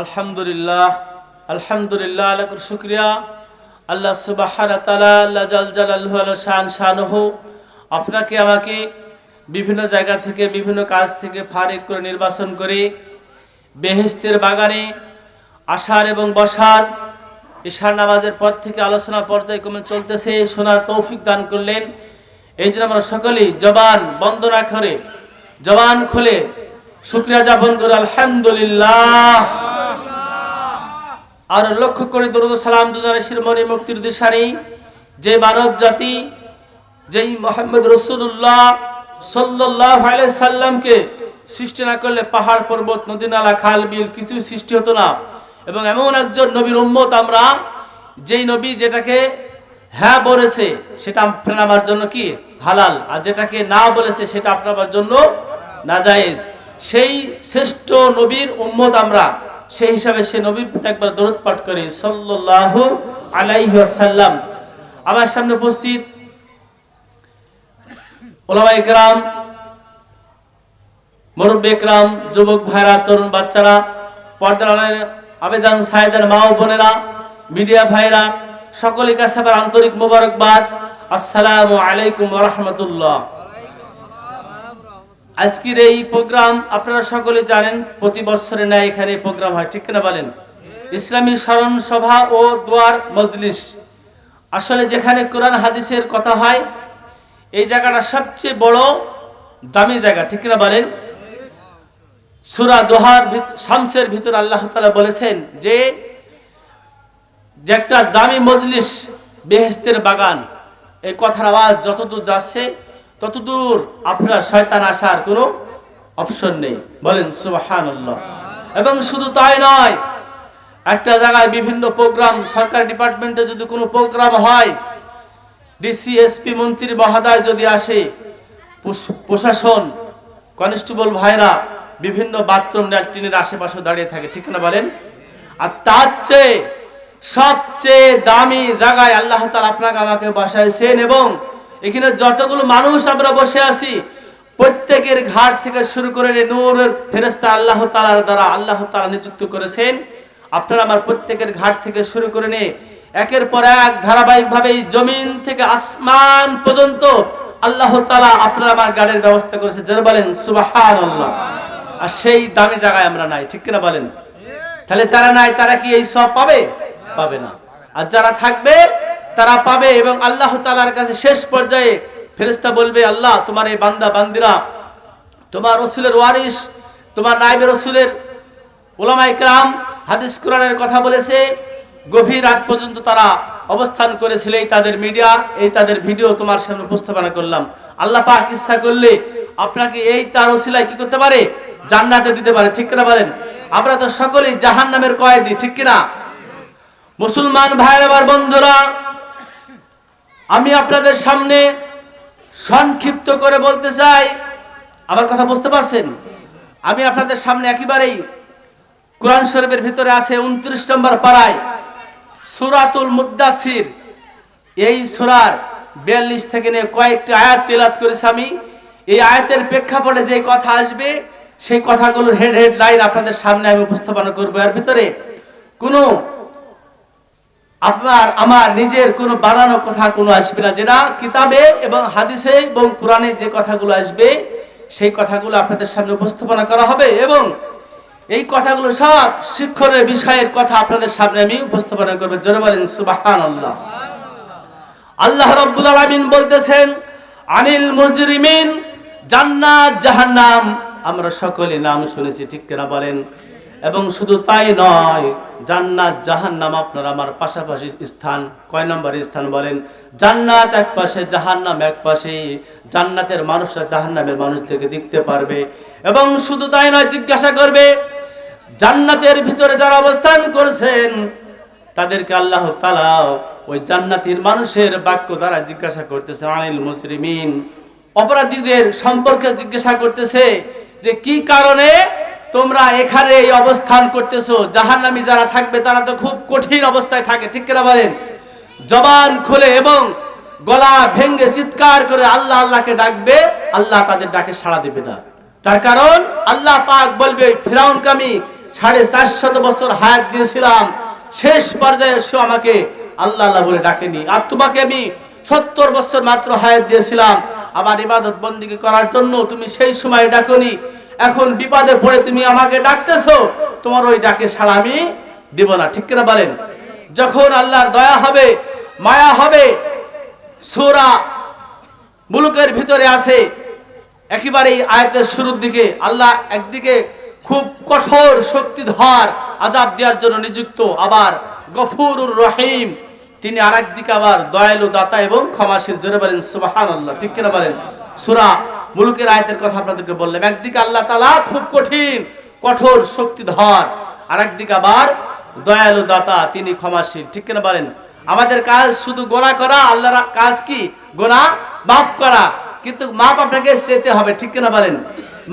আলহামদুলিল্লাহ আলহামদুলিল্লাহ আলাকুর শুক্রিয়া। আল্লাহ সুবাহ আল্লাহ জাল জালাল্লাহু আল্লাহ শান শানহু, আপনাকে, আমাকে বিভিন্ন জায়গা থেকে, বিভিন্ন কাজ থেকে ফারেক করে নির্বাচন করে বেহেস্তের বাগানে আসার এবং বসার ঈশার নামাজের পর থেকে আলোচনা পর্যায়ক্রমে চলতেছে, শোনার তৌফিক দান করলেন। এই জন্য আমরা সকলেই জবান বন্ধ না করে, জবান খুলে শুক্রিয়া যাপন করে, আলহামদুলিল্লাহ। আর লক্ষ্য করে দরুদ সালাম দুজানে শিরমণি মুক্তির দিশারি। যে মানব জাতি, যেই মোহাম্মদ রসুল্লাহ সাল্লাহ সাল্লামকে সৃষ্টি না করলে পাহাড়, পর্বত, নদী, নালা, খাল, বিল কিছু সৃষ্টি হতো না। এবং এমন একজন নবীর উম্মত আমরা, যেই নবী যেটাকে হ্যাঁ বলেছে, সেটা আপনার আমার জন্য কি? হালাল। আর যেটাকে না বলেছে, সেটা আপনার জন্য নাজায়েজ। সেই শ্রেষ্ঠ নবীর উম্মত আমরা। সেই হিসাবে সে নবীর প্রতি একবার দরদ পাঠ করি, সাল্লাল্লাহু আলাইহি আমার সামনে উপস্থিত মুরব্বী গ্রাম যুবক ভাইরা, তরুণ বাচ্চারা, পর্দার আবেদন সাহেদান মা বোনেরা, মিডিয়া ভাইরা, সকলের কাছে আবার আন্তরিক মোবারকবাদ। আসসালামু আলাইকুম রহমতুল্লাহ। আজকের এই প্রোগ্রাম আপনারা সকলে জানেন, প্রতি বছরে না এখানে প্রোগ্রাম হয়, ঠিক না বলেন? ইসলামী স্মরণ সভা ও দোয়ার মজলিস। আসলে যেখানে কোরআন হাদিসের কথা হয়, এই জায়গাটা সবচেয়ে বড় দামি জায়গা, ঠিক না বলেন? সুরা দোহার শামসের ভিতর আল্লাহ তালা বলেছেন যে যে একটা দামি মজলিস বেহেস্তের বাগান, এই কথার আওয়াজ যতদূর যাচ্ছে ততদূর আপনার শয়তান আসার কোনো অপশন নেই। বলেন সুবাহান এবং শুধু তাই নয়, একটা জায়গায় বিভিন্ন প্রোগ্রাম, সরকারি ডিপার্টমেন্টে যদি কোনো প্রোগ্রাম হয় ডিসি এসপি মন্ত্রী মহোদয় যদি আসে প্রশাসন, কনস্টেবল ভাইরা বিভিন্ন বাথরুম ল্যাট্রিনের আশেপাশে দাঁড়িয়ে থাকে, ঠিক না বলেন? আর তার চেয়ে সবচেয়ে দামি জায়গায় আল্লাহ তালা আপনাকে আমাকে বসাইছেন এবং এখানে যতগুলো মানুষ আমরা বসে আছি, প্রত্যেকের ঘাট থেকে শুরু করে নূরের ফেরেস্তা আল্লাহ তালার দ্বারা আল্লাহ তালা নিযুক্ত করেছেন। আপনারা আমার প্রত্যেকের ঘাট থেকে শুরু করে নিয়ে একের পর এক ধারাবাহিকভাবে জমিন থেকে আসমান পর্যন্ত আল্লাহ তালা আপনারা আমার গাড়ির ব্যবস্থা করেছে যারা বলেন সুবাহান আর সেই দামি জায়গায় আমরা নাই, ঠিক কিনা বলেন? তাহলে যারা নাই, তারা কি এই সব পাবে? পাবে না। আর যারা থাকবে তারা পাবে এবং আল্লাহ তালার কাছে শেষ পর্যায়ে ফেরেস্তা বলবে, আল্লাহ, তোমার এই বান্দা, বান্দিরা, তোমার রসুলের ওয়ারিস তোমার নাইবে রসুলের ওলামাই ক্রাম হাদিস কোরআনের কথা বলেছে। গভীর রাত পর্যন্ত তারা অবস্থান করেছিল এই তাদের মিডিয়া, এই তাদের ভিডিও তোমার সামনে উপস্থাপনা করলাম। আল্লাহ পাক ইচ্ছা করলে আপনাকে এই তার ওসিলায় কি করতে পারে? জান্নাতে দিতে পারে, ঠিক কিনা বলেন? আমরা তো সকলেই জাহান নামের কয়েদি, ঠিক কিনা? মুসলমান ভাইয়ের আবার বন্ধুরা আমি আপনাদের সামনে সংক্ষিপ্ত করে বলতে চাই। আমার কথা বুঝতে পারছেন? আমি আপনাদের সামনে একেবারেই কোরআন শরীফের ভিতরে আছে উনত্রিশ নম্বর পাড়ায় সুরাতুল মুদাসির এই সুরার বিয়াল্লিশ থেকে নিয়ে কয়েকটি আয়াত তেলাত করেছি আমি। এই আয়াতের প্রেক্ষাপটে যে কথা আসবে, সেই কথাগুলোর হেড হেড লাইন আপনাদের সামনে আমি উপস্থাপনা করব। এর ভিতরে কোনো আপনার, আমার নিজের কোনো বানানো কথা কোনো আসবে না। যেটা কিতাবে এবং হাদিসে এবং কোরআনে যে কথাগুলো আসবে, সেই কথাগুলো আপনাদের সামনে উপস্থাপনা করা হবে এবং এই কথাগুলো সব শিক্ষণের বিষয়ের কথা আপনাদের সামনে আমি উপস্থাপনা করব। জোরে বলেন সুবাহান আল্লাহ আল্লাহ রব্বুল আলমিন বলতেছেন, আনিল মুজরিমিন, জান্নাত, জাহান্নাম। আমরা সকলে নাম শুনেছি, ঠিক কিনা বলেন? এবং শুধু তাই নয়, জান্নাত, জাহান্নাম আপনার আমার পাশাপাশি স্থান। কয় নম্বর স্থান বলেন? জান্নাত এক পাশে, জাহান্নাম এক পাশে। জান্নাতের মানুষরা জাহান্নামের মানুষদেরকে দেখতে পারবে। এবং শুধু তাই নয়, জিজ্ঞাসা করবে, জান্নাতের ভিতরে যারা অবস্থান করছেন, তাদেরকে আল্লাহ তালা ওই জান্নাতির মানুষের বাক্য দ্বারা জিজ্ঞাসা করতেছে, আনিল মুসরিমিন অপরাধীদের সম্পর্কে জিজ্ঞাসা করতেছে যে, কি কারণে তোমরা এখানে এই অবস্থান করতেছো। জাহান্নামি যারা থাকবে, তারা তো খুব কঠিন অবস্থায় থাকে, ঠিক কিনা বলেন? জবান খুলে এবং গলা ভেঙ্গে চিৎকার করে আল্লাহ আল্লাহকে ডাকবে, আল্লাহ তাদের ডাকে সাড়া দেবে না। তার কারণ, আল্লাহ পাক বলবে ফিরাউনকে আমি সাড়ে চারশত বছর হায়াত দিয়েছিলাম। শেষ পর্যায়ে সে আমাকে আল্লাহ আল্লাহ বলে ডাকেনি। আর তোমাকে আমি সত্তর বছর মাত্র হায়াত দিয়েছিলাম। আমার ইবাদত বন্দিকে করার জন্য তুমি সেই সময় ডাকনি। এখন বিপদে পড়ে তুমি আমাকে ডাকতেছো, তোমার ওই ডাকে সাড়া আমি দিব না। ঠিক কিনা বলেন? যখন আল্লাহর দয়া হবে, মায়া হবে, সুরা মুলুকের ভিতরে আছে, একেবারেই আয়াতের শুরুর দিকে আল্লাহ একদিকে খুব কঠোর শক্তিধর আজাব দেওয়ার জন্য নিযুক্ত, আবার গফুরুর রহিম, তিনি আর একদিকে আবার দয়ালু দাতা এবং ক্ষমাশীল। জোরে বলেন সুবাহান আল্লাহ ঠিক কিনা বলেন? সুরা মুলুকের আয়াতের কথা আপনাদেরকে বললাম। একদিকে আল্লাহ তালা খুব কঠিন, কঠোর, শক্তিধর আর একদিকে আবার দয়ালু দাতা, তিনি ক্ষমাশীল। ঠিক কিনা বলেন? আমাদের কাজ শুধু গোনা করা, আল্লাহর কাজ কি? গোনা মাপ করা। কিন্তু মাপ আপনাকে চেতে হবে, ঠিক কিনা বলেন?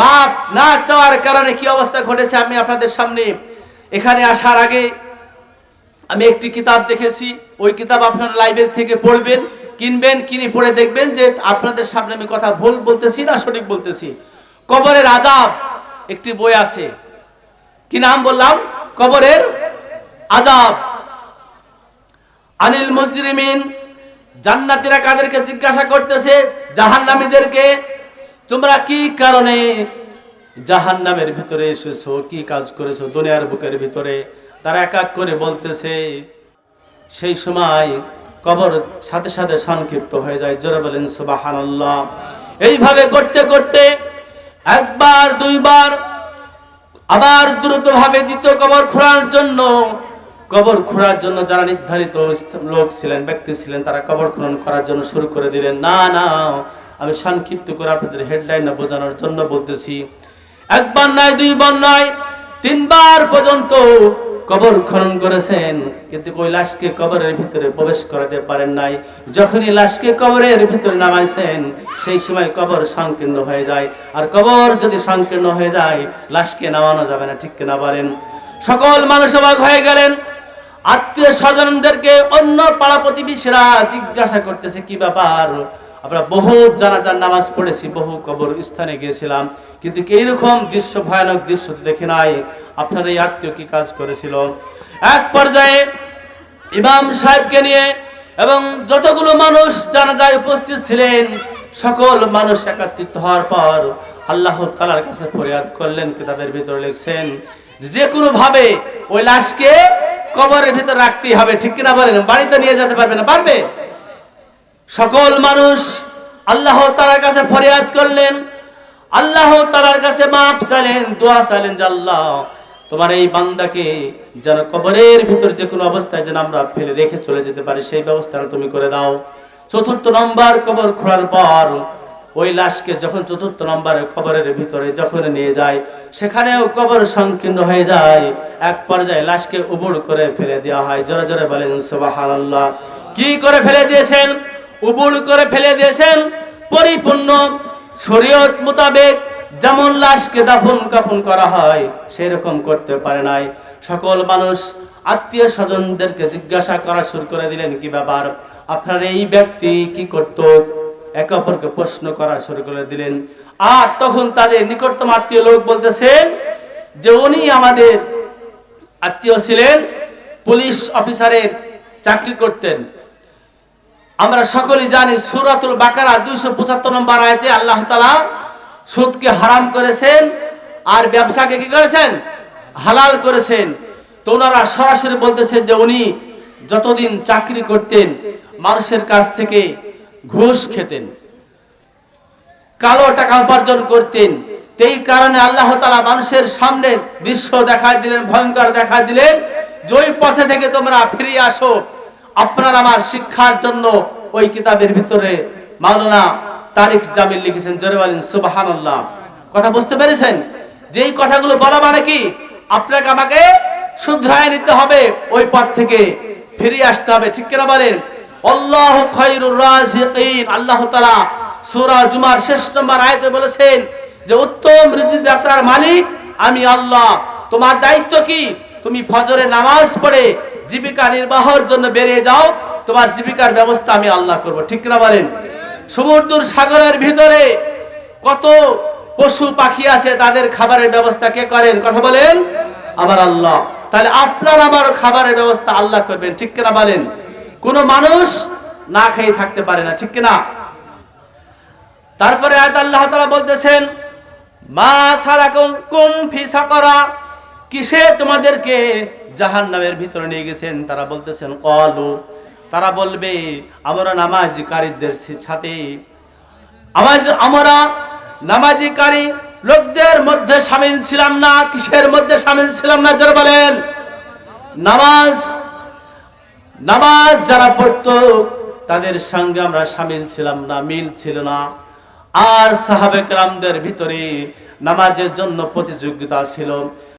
মাপ না চাওয়ার কারণে কি অবস্থা ঘটেছে আমি আপনাদের সামনে। এখানে আসার আগে আমি একটি কিতাব দেখেছি, ওই কিতাব আপনারা লাইব্রেরি থেকে পড়বেন। কিনবেন, কিনে পড়ে দেখবেন যে আপনাদের সামনে আমি কথা ভুল বলতেছি না, সঠিক বলতেছি। কবরের আজাব একটি বই আছে। কি নাম বললাম? কবরের আজাব আনিল মুজরিমিন জান্নাতীরা কাদেরকে জিজ্ঞাসা করতেছে, জাহান্নামীদেরকে, তোমরা কি কারণে জাহান্নামের ভিতরে এসেছ? কি কাজ করেছ দুনিয়ার বুকের ভিতরে? তারা এক এক করে বলতেছে, সেই সময় কবর সাথে সাথে সংক্ষিপ্ত হয়ে যায়। জোরে বলেন, সুবহানাল্লাহ। এইভাবে করতে করতে একবার, দুইবার, আবার দ্রুতভাবে দ্বিতীয় কবর খোঁড়ার জন্য, কবর খোঁড়ার জন্য যারা নির্ধারিত লোক ছিলেন, ব্যক্তি ছিলেন, তারা কবর খনন করার জন্য শুরু করে দিলেন, না না, আমি সংক্ষিপ্ত করে আপনাদের হেডলাইন না বোঝানোর জন্য বলতেছি। একবার নয়, দুইবার নয়, তিনবার পর্যন্ত কবর খনন করেছেন, কিন্তু ওই লাশকে কবরের ভিতরে প্রবেশ করাতে পারেন নাই। যখনই লাশকে কবরের ভিতরে নামাইছেন, সেই সময় কবর সংকীর্ণ হয়ে যায়। আর কবর যদি সংকীর্ণ হয়ে যায়, লাশকে নামানো যাবে না, ঠিক কিনা বলেন? সকল মানুষ অবাক হয়ে গেলেন। আত্মীয় স্বজনদেরকে অন্য পাড়া প্রতিবেশীরা জিজ্ঞাসা করতেছে, কি ব্যাপার? আমরা বহু জানাজার নামাজ পড়েছি, বহু কবর স্থানে গিয়েছিলাম। কিন্তু এইরকম দৃশ্য, ভয়ানক দৃশ্য দেখে নাই। আপনার এই আত্মীয় কি কাজ করেছিল? এক পর্যায়ে ইমাম সাহেবকে নিয়ে এবং যতগুলো মানুষ জানাজায় উপস্থিত ছিলেন, সকল মানুষ একত্রিত হওয়ার পর আল্লাহ তালার কাছে ফরিয়াদ করলেন, কিতাবের ভিতরে লিখছেন, যে কোনো ভাবে ওই লাশকে কবরের ভিতর রাখতেই হবে। ঠিক কিনা বলেন? বাড়িতে নিয়ে যেতে পারবে না? পারবে? সকল মানুষ আল্লাহ তালার কাছে ফরিয়াদ করলেন। আল্লাহ তালার কাছে মাপ চাইলেন, দোয়া চাইলেন যে আল্লাহ, তোমার এই বান্দাকে যেন কবরের ভিতর যে কোনো অবস্থায় যেন আমরা ফেলে রেখে চলে যেতে পারি, সেই ব্যবস্থাটা তুমি করে দাও। চতুর্থ নম্বর কবর খোঁড়ার পর ওই লাশকে যখন চতুর্থ নম্বরের কবরের ভিতরে যখন নিয়ে যায়, সেখানেও কবর সংকীর্ণ হয়ে যায়। এক পর্যায়ে লাশকে উবুড় করে ফেলে দেওয়া হয়। জোরে জোরে বলেন, সুবহানাল্লাহ। কি করে ফেলে দিয়েছেন? উবুড় করে ফেলে দিয়েছেন। পরিপূর্ণ শরীয়ত মোতাবেক যেমন লাশকে দাফন কাফন করা হয়, সেরকম করতে পারে নাই। সকল মানুষ আত্মীয় স্বজনদেরকে জিজ্ঞাসা করা শুরু করে দিলেন, কি ব্যাপার? আপনার এই ব্যক্তি কি করত? একে অপরকে প্রশ্ন করা শুরু করে দিলেন। আর তখন তাদের নিকটতম আত্মীয় লোক বলতেছেন যে, উনি আমাদের আত্মীয় ছিলেন, পুলিশ অফিসারের চাকরি করতেন। আমরা সকলেই জানি সুরাতুল বাকারা দুইশো পঁচাত্তর নম্বর আয়তে আল্লাহ তালা সুদকে হারাম করেছেন আর ব্যবসাকে কি করেছেন? হালাল করেছেন। তো ওনারা সরাসরি বলতেছেন যে উনি যতদিন চাকরি করতেন, মানুষের কাছ থেকে ঘুষ খেতেন, কালো টাকা উপার্জন করতেন। এই কারণে আল্লাহ তালা মানুষের সামনে দৃশ্য দেখা দিলেন, ভয়ঙ্কর দেখা দিলেন যে পথে থেকে তোমরা ফিরে আসো। আপনার আমার শিক্ষার জন্য ওই কিতাবের ভিতরে মাওলানা তারিক জামিল লিখেছেন, জোরে বলেন সুবাহান্লাহ কথা বুঝতে পেরেছেন? যে কথাগুলো বলা মানে কি? আপনাকে আমাকে শুধরায় নিতে হবে, ওই পথ থেকে ফিরে আসতে হবে। ঠিক কিনা বলেন? আল্লাহ খৈরুর আল্লাহ তাআলা সূরা জুমার শেষ নম্বর আয়াতে বলেছেন যে, উত্তম রিজিক মালিক, আমি আল্লাহ। তোমার দায়িত্ব কি? তুমি ফজরে নামাজ পড়ে জীবিকা নির্বাহর জন্য বেরিয়ে যাও, তোমার জীবিকার ব্যবস্থা আমি আল্লাহ করব। ঠিক না বলেন? সমুদ্র সাগরের ভিতরে কত পশু পাখি আছে, তাদের খাবারের ব্যবস্থা কে করেন? কথা বলেন? আমার আল্লাহ। তাহলে আপনার আমার খাবারের ব্যবস্থা আল্লাহ করবেন, ঠিক কিনা বলেন? কোন মানুষ না খেয়ে থাকতে পারে না, ঠিক কিনা? তারপরে আয়াত আল্লাহ তাআলা বলতেছেন, মা সালাকুম কুম ফি সাকারা কিসে তোমাদেরকে জাহান্নামের ভিতরে নিয়ে গেছেন। তারা বলতেছেন, কলু। তারা বলবে, আমরা নামাজকারীদের সাথে আমরা নামাজিকারী লোকদের মধ্যে সামিল ছিলাম না। কিসের মধ্যে সামিল ছিলাম না যারা বলেন? নামাজ নামাজ যারা পড়ত, তাদের সঙ্গে আমরা সামিল ছিলাম না, মিল ছিল না। আর সাহাবেক রামদের ভিতরে নামাজের জন্য প্রতিযোগিতা ছিল।